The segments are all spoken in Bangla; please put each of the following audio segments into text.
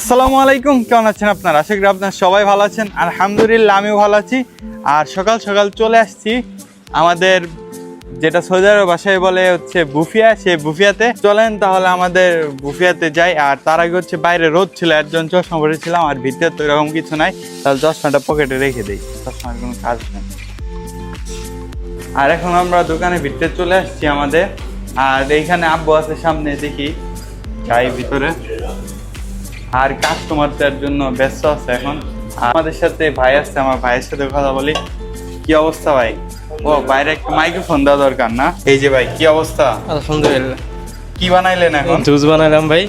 আসসালামু আলাইকুম, কেমন আছেন আপনার? আশা করি আপনার সবাই ভালো আছেন। আলহামদুলিল্লাহ, আমিও ভালো আছি। আর সকাল সকাল চলে আসছি আমাদের যেটা সৌদারের বাসায় বলে হচ্ছে বুফিয়া সে বুফিয়াতে। চলেন তাহলে আমাদের বুফিয়াতে যাই। আর তার আগে হচ্ছে বাইরে রোদ ছিল একজন চশমা পরেছিলাম, আর ভিতরে তো এরকম কিছু নাই। তাহলে চশমাটা পকেটে রেখে দিই, চশমার কোনো কাজ নেই। আর এখন আমরা দোকানে ভিতরে চলে আসছি আমাদের। আর এইখানে আব্বু আছে সামনে, দেখি। যাই ভিতরে। আর কাস্টমারদের জন্য ব্যস্ত আছে এখন। আমাদের সাথে ভাই আসছে আমার ভাইয়ের সাথে কথা বলি। কি অবস্থা ভাই? ও বাইরে একটা মাইক্রোফোন দেওয়া দরকার না? এই যে ভাই কি অবস্থা? আলহামদুলিল্লাহ। কি বানাইলেন এখন? জুস বানালাম ভাই।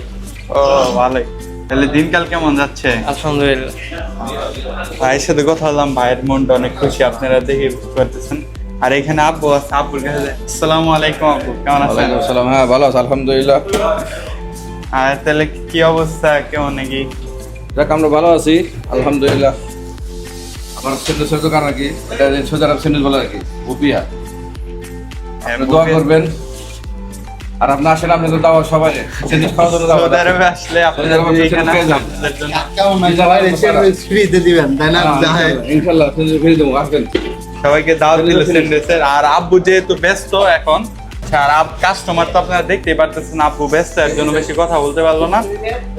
ও ভালোই। তাহলে দিনকাল কেমন যাচ্ছে? আলহামদুলিল্লাহ। ভাইয়ের সাথে কথা বললাম ভাইয়ের মনটা অনেক খুশি আপনারা দেখে বুঝতে পারতেছেন। আর এখানে আব্বু আছে আব্বুর কাছে আসসালামু আলাইকুম আব্বু কেমন আছেন? ওয়ালাইকুম আসসালাম। হ্যাঁ ভালো আছে আলহামদুলিল্লাহ। আর তাহলে কি অবস্থা? কেমন নাকি? যাক আমরা ভালো আছি আলহামদুলিল্লাহ। আমার কি এটা বলে আর কি উপিয়া আপনি দোয়া করবেন। আর আপনি আসেন আপনি তো দাওয়া সবাই। জন্য দাওয়া সৌদি আরবে আসলে জন্য। ফ্রিতে দিবেন তাই না? ইনশাল্লাহ সিন্ডুস ফিরে দেবো আসবেন। সবাইকে দাওয়াত দিল সেন্ডেসের আর আব্বু যেহেতু ব্যস্ত এখন আচ্ছা, আর কাস্টমার তো আপনারা দেখতেই পারতেছেন আপু ব্যস্ত এর জন্য বেশি কথা বলতে পারল না।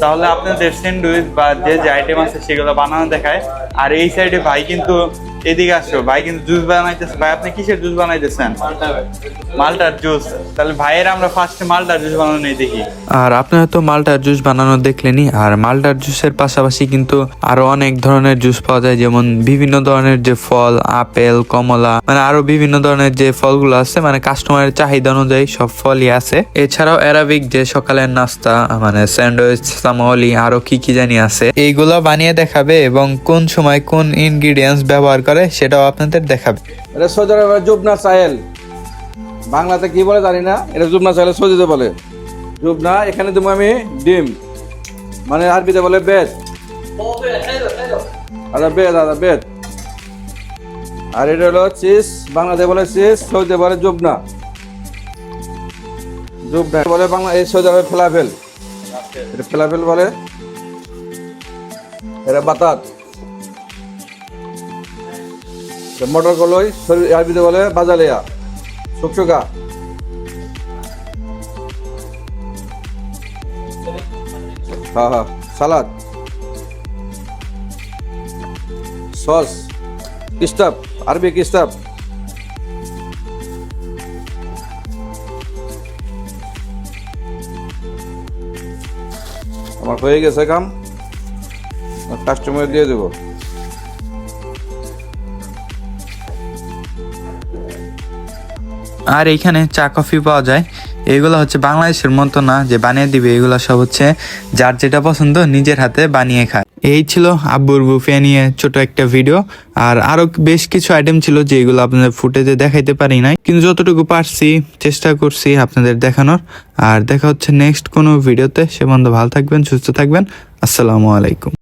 তাহলে আপনাদের স্যান্ডউইচ বা যে যে আইটেম আছে সেগুলো বানানো দেখায়। আর এই সাইডে ভাই কিন্তু এদিকে আসো, ভাই কিন্তু জুস বানাইতেছে। ভাই, আপনি কিসের জুস বানাইতেছেন? মালটার জুস তাহলে ভাইয়ের আমরা ফার্স্টে মালটার জুস বানানো নেই দেখি। আর আপনারা তো মালটার জুস বানানো দেখলেনই, আর মালটার জুসের পাশাপাশি কিন্তু আরও অনেক ধরনের জুস পাওয়া যায়, যেমন বিভিন্ন ধরনের যে ফল, আপেল, কমলা মানে আরও বিভিন্ন ধরনের যে ফলগুলো আছে মানে কাস্টমারের চাহিদা অনুযায়ী সব ফলই আছে। এছাড়াও অ্যারাবিক যে সকালের নাস্তা মানে স্যান্ডউইচ সামলি আরও কি কি জানি আছে, এইগুলো বানিয়ে দেখাবে এবং কোন সময় কোন ইনগ্রিডিয়েন্টস ব্যবহার করে সেটাও আপনাদের দেখাবে। এটা সোজার জুবনা সাহেল। বাংলাতে কি বলে জানি না, এটা জুবনা সাহেল সৌদিতে বলে। জুবনা, এখানে দেবো আমি ডিম। মানে আরবিতে বলে বেদ। আচ্ছা বেদ আচ্ছা বেদ। আর এটা হলো চিজ বাংলাতে বলে চিজ সৌদিতে বলে জুবনা। জুবনা বলে বাংলা, এই সৌদি আরবে ফেলাফেল। এটা ফেলাফেল বলে। এটা বাতাত। মটর কলই আরবিতে বলে বাজালিয়া। শুকশুকা। হ্যাঁ হ্যাঁ সালাদ। সস। কিস্তাব আরবি কিস্তাব আমার হয়ে গেছে কাম। কাস্টমার দিয়ে দেবো। আর এইখানে চা, কফি পাওয়া যায়। এগুলো হচ্ছে বাংলাদেশের মতো না যে বানিয়ে দিবে। এগুলো সব হচ্ছে যার যেটা পছন্দ নিজের হাতে বানিয়ে খায়। এই ছিল আব্বুর বুফে নিয়ে ছোট একটা ভিডিও। আর আরও বেশ কিছু আইটেম ছিল যেগুলো আপনাদের ফুটেজে দেখাইতে পারি নাই। কিন্তু যতটুকু পারছি, চেষ্টা করছি আপনাদের দেখানোর। আর দেখা হচ্ছে নেক্সট কোনো ভিডিওতে সে বন্ধু ভালো থাকবেন, সুস্থ থাকবেন। আসসালামু আলাইকুম।